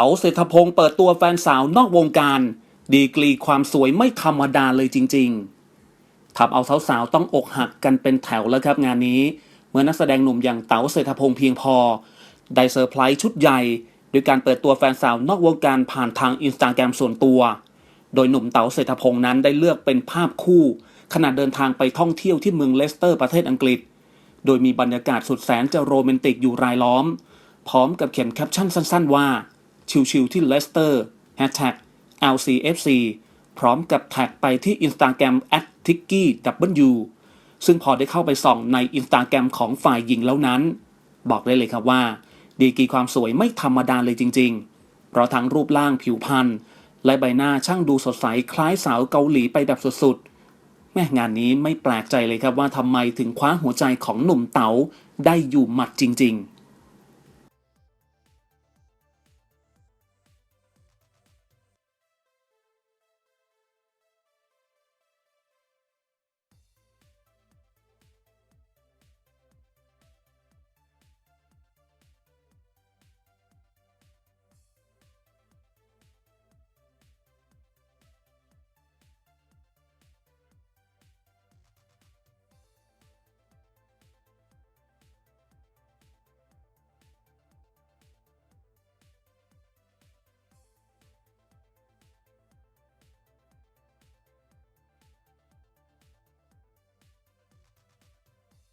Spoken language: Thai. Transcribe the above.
เต๋าเศรษฐพงศ์เปิดตัวแฟนสาวนอกวงการ ดีกรีความสวยไม่ธรรมดาเลยจริงๆทำเอาสาวๆต้องอกหักกันเป็นแถวแล้วครับงานนี้ เมื่อนักแสดงหนุ่มอย่างเต๋าเศรษฐพงศ์เพียงพอ ได้เซอร์ไพรส์ชุดใหญ่โดยการเปิดตัวแฟนสาวนอกวงการผ่านทางอินสตาแกรมส่วนตัว โดยหนุ่มเต๋าเศรษฐพงศ์นั้นได้เลือกเป็นภาพคู่ขณะเดินทางไปท่องเที่ยวที่เมืองเลสเตอร์ประเทศอังกฤษ โดยมีบรรยากาศสุดแสนจะโรแมนติกอยู่รายล้อม พร้อมกับเขียนแคปชั่นสั้น ๆ ว่า ชิวๆที่เลสเตอร์ Hashtag LCFC พร้อมกับแท็กไปที่ Instagram t i k k y w ซึ่งพอได้เข้าไปส่องใน Instagram ของฝ่ายหญิงแล้วนั้น บอกได้เลยครับว่า ดีกีความสวยไม่ธรรมดาเลยจริง ๆ เพราะทั้งรูปร่างผิวพรรณและใบหน้าช่างดูสดใสคล้ายสาวเกาหลีไปแบบสุดๆ แม่งานนี้ไม่แปลกใจเลยครับว่าทำไมถึงคว้าหัวใจของหนุ่มเต๋าได้อยู่หมัดจริง ๆ